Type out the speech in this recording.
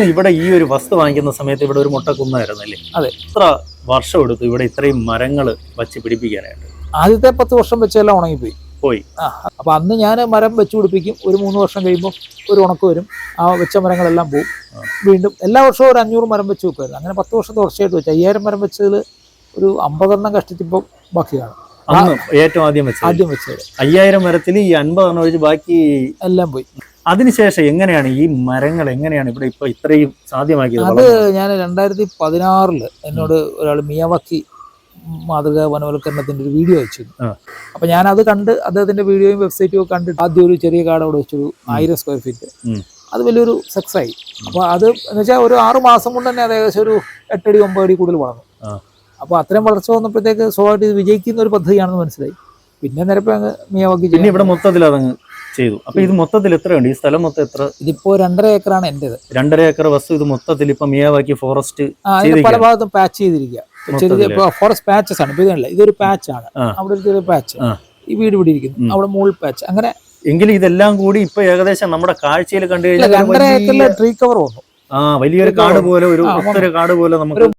ഇവിടെ ഈ ഒരു വസ്തു വാങ്ങിക്കുന്ന സമയത്ത് ഇവിടെ ഒരു മുട്ടക്കുന്നായിരുന്നല്ലേ അതെ. എത്ര വർഷം എടുത്തു ഇവിടെ ഇത്രയും മരങ്ങൾ വച്ച് പിടിപ്പിക്കാനായിട്ട്. ആദ്യത്തെ പത്ത് വർഷം വെച്ചെല്ലാം ഉണങ്ങിപ്പോയി. പോയി. ആ അപ്പൊ അന്ന് ഞാൻ മരം വെച്ചു പിടിപ്പിക്കും. ഒരു മൂന്ന് വർഷം കഴിയുമ്പോൾ ഒരു ഉണക്ക് വരും. ആ വെച്ച മരങ്ങളെല്ലാം പോവും. വീണ്ടും എല്ലാ വർഷവും ഒരു അഞ്ഞൂറ് മരം വെച്ച് വെക്കുമായിരുന്നു. അങ്ങനെ പത്ത് വർഷം തുടർച്ചയായിട്ട് വെച്ചു. അയ്യായിരം മരം വെച്ചതിൽ ഒരു അമ്പതെണ്ണം കഷ്ടിച്ചപ്പോൾ ബാക്കിയാണ്. ഏറ്റവും ആദ്യം വെച്ചത്. ആദ്യം വെച്ചത്. അയ്യായിരം മരത്തിൽ ഈ അൻപതെണ്ണം ഒഴിച്ച് ബാക്കി എല്ലാം പോയി. അതിനുശേഷം എങ്ങനെയാണ് ഈ മരങ്ങൾ എങ്ങനെയാണ് ഇവിടെ ഇപ്പൊ ഇത്രയും സാധ്യമാക്കിയത്? അത് ഞാൻ രണ്ടായിരത്തി പതിനാറിൽ എന്നോട് ഒരാൾ മിയവക്കി മാതൃകാ വനവൽക്കരണത്തിന്റെ ഒരു വീഡിയോ അയച്ചു. അപ്പൊ ഞാൻ അത് കണ്ട് അദ്ദേഹത്തിന്റെ വീഡിയോയും വെബ്സൈറ്റും ഒക്കെ കണ്ടിട്ട് ആദ്യം ഒരു ചെറിയ കാട് അവിടെ വെച്ചൊരു ആയിരം സ്ക്വയർ ഫീറ്റ് അത് വലിയൊരു സക്സസ് ആയി. അപ്പൊ അത് എന്ന് വെച്ചാൽ ഒരു ആറു മാസം കൊണ്ട് തന്നെ അത് ഏകദേശം ഒരു എട്ടടി ഒമ്പതടി കൂടുതൽ വളർന്നു. അപ്പോൾ അപ്പൊ അത്രയും വളർച്ച വന്നപ്പോഴത്തേക്ക് സ്വാഭാവികമായിട്ട് ഇത് വിജയിക്കുന്ന ഒരു പദ്ധതിയാണെന്ന് മനസ്സിലായി. പിന്നെ നിരപ്പം അങ്ങ് മിയാവാക്കി പിന്നെ ഇവിടെ മൊത്തത്തിൽ അതങ്ങ് ചെയ്തു. അപ്പൊ ഇത് മൊത്തത്തിൽ എത്രയുണ്ട്? ഈ സ്ഥലം മൊത്തം എത്ര? ഇതിപ്പോ രണ്ടര ഏക്കറാണ് എന്റേത്. രണ്ടര ഏക്കർ വസ്തു ഇത് മൊത്തത്തിൽ ഇപ്പൊ മിയാവാക്കി ഫോറസ്റ്റ് പല ഭാഗത്തും പാച്ച് ചെയ്തിരിക്കുക. ചെറിയ. ഫോറസ്റ്റ് പാച്ചസ് ആണ്. ഇപ്പൊ ഇതല്ല ഇതൊരു പാച്ചാണ് ആ. അവിടെ ഒരു ചെറിയ പാച്ച് ഈ വീട് ഇവിടെ ഇരിക്കുന്നു. അവിടെ മുകൾ പാച്ച് അങ്ങനെ എങ്കിലും ഇതെല്ലാം കൂടി ഇപ്പൊ ഏകദേശം നമ്മുടെ കാഴ്ചയിൽ കണ്ടു കഴിഞ്ഞാൽ രണ്ടര ഏക്കറിൽ ട്രീ കവർ വന്നു. ആ വലിയൊരു കാട് പോലെ ഒരു ആ, കാട് പോലെ നമുക്ക്